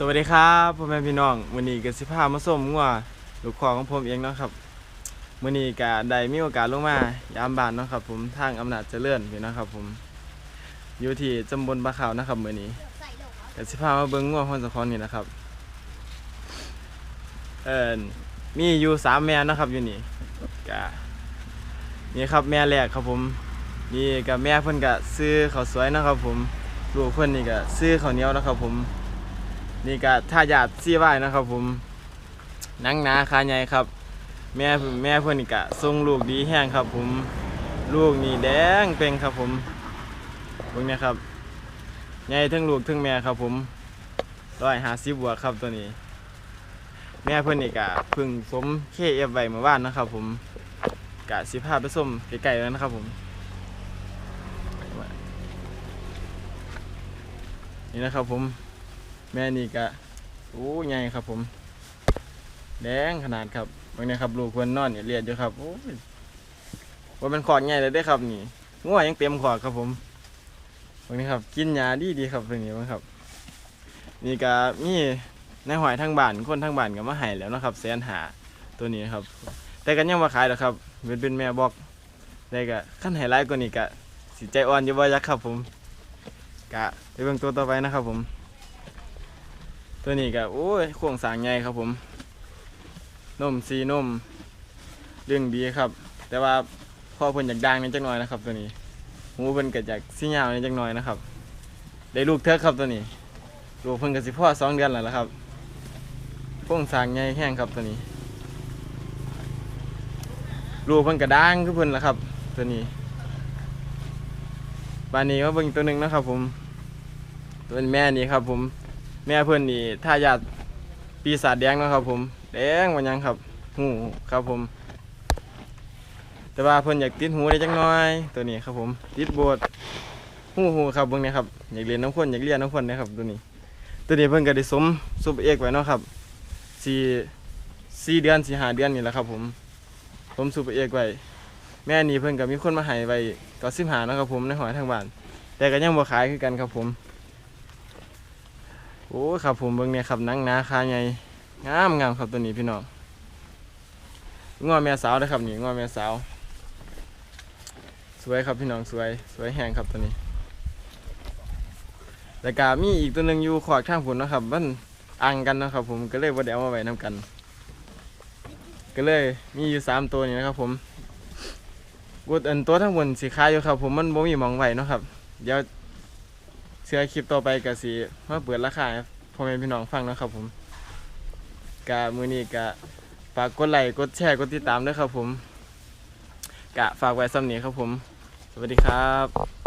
สวัสดีครับพ่อแม่พี่น้องวันนี้ก็สิพามาส้มงัวลูกคอของผมเองเนาะครับมื้อนี้ก็ได้มีโอกาสลงมายามบานเนาะครับ ผมทางอำนาจเจริญพี่นะครับ ผมอยู่ที่ตำบลบะขาวนะครับมื้อนี้ก็สิพามาเบิ่งงัวของเจ้าของนี่นะครับ เอ่อมีอยู่สามแม่นะครับอยู่นี่ก็นี่ครับแม่แรกครับผม นี่กับแม่เพิ่นก็ซื้อข้าวสวยนะครับ ผมลูกเพิ่นนี่ก็ซื้อข้าวเหนียวนะครับ ผม นี่ก็ท่าหยาดซี่ไว้นะครับ ผมนังหนาขาใหญ่ครับ แม่แม่เพื่อนนี่กะทรงลูกดีแห้งครับ ผมลูกนี่แดงเป่งครับผมพวกนี้ครับใหญ่ทั้งลูกทั้งแม่ครับ ผมร้อยห้าสิบบวกครับตัวนี้ แม่เพื่อนนี่กะพึ่งสมเคเอฟไว้เมื่อวานนะครับ ผมกะสิพาไปส้มไกลๆแล้วนะครับ ผมนี่นะครับผม แม่นี่ก็โอ้ใหญ่ครับผม แดงขนาดครับบางเนี่ยครับลูกควรนอนเนี่ยเลียดอยู่ครับโอ้ยว่าเป็นขอดใหญ่เลยได้ครับนี่งัวยังเต็มขอดครับผมบางนี้ครับ กินยาดีดีครับตรงนี้บ้างครับ นี่ก็มีในหอยทางบ้านคนทางบ้านก็มาให้แล้วนะครับแสนหาตัวนี้ครับ แต่กันยังมาขายหรอกครับเป็นเป็นแม่บอกได้ก็ขั้นไฮไลท์กว่านี้ก็สิใจอ่อนอยู่บ่ยักครับผม กะไปเบิ่งตัวต่อไปนะครับผม ตัวนี้ก็โอ้ยโครงสางใหญ่ครับผมนมซีนมเรื่องดีครับ แต่ว่าพ่อเพิ่นอยากดังนิดจักหน่อยนะครับ ตัวนี้หูเพิ่นก็อยากสิยาวนิดจักหน่อยนะครับ ได้ลูกเทิกครับตัวนี้ ลูกเพิ่นก็สิพ่อสองเดือนแล้วละครับโครงสางใหญ่แห้งครับตัวนี้ ลูกเพิ่นก็ดังคือเพิ่นละครับ ตัวนี้บานนี้ก็เบิ่งตัวหนึ่งนะครับผม ตัวแม่นี่ครับผม แม่เพื่อนนี่ถ้าญาติปีศาจแดงเนาะครับ ผมแดงมันยังครับหูครับผม แต่ว่าเพื่อนอยากติดหูได้จังน้อย ตัวนี้ครับผมติดโบดหูหูครับเบิ่งนี่ครับอยากเรียนน้ำข้นอยากเรียนน้ำข้นนะครับตัวนี้ ตัวนี้เพื่อนก็ได้สมซุปเอกไว้เนาะครับสี่สี่เดือนสี่หาเดือนนี่แหละครับ ผมสมซุปเอกไว้แม่นี่เพื่อนก็มีคนมาให้ไว้ก็สิบหานาะครับผมในหอยทางบ้าน แต่ก็ยังบ่ขายคือกันครับผม โอ้ครับผมเบิ่งเนี่ยครับนังนาคาใหญ่งามงามครับตัวนี้พี่น้องงอแม่สาวนะครับนี่งอแม่สาว สวยครับพี่น้องสวย สวยแห้งครับตัวนี้แล้วก็มีอีกตัวหนึ่งอยู่ขวากทางผุนนะครับมันอังกันนะครับ ผมก็เลยบ่ได้เอามาไว้นํกัน ก็เลยมีอยู่สามตัวนี่นะครับ ผมวุดอันตัวทั้งบนสีขายอยู่ครับ ผมมันบ่มีมองไว้นะครับ เดี๋ยว เชื่อคลิปต่อไปกับสิมาเปิดราคาให้พ่อแม่พี่น้องฟังนะครับผมกะมือนี้กะฝากกดไลค์กดแชร์กดติดตามด้วยครับผม กะฝากไว้ซ้ำนี้ครับผม สวัสดีครับ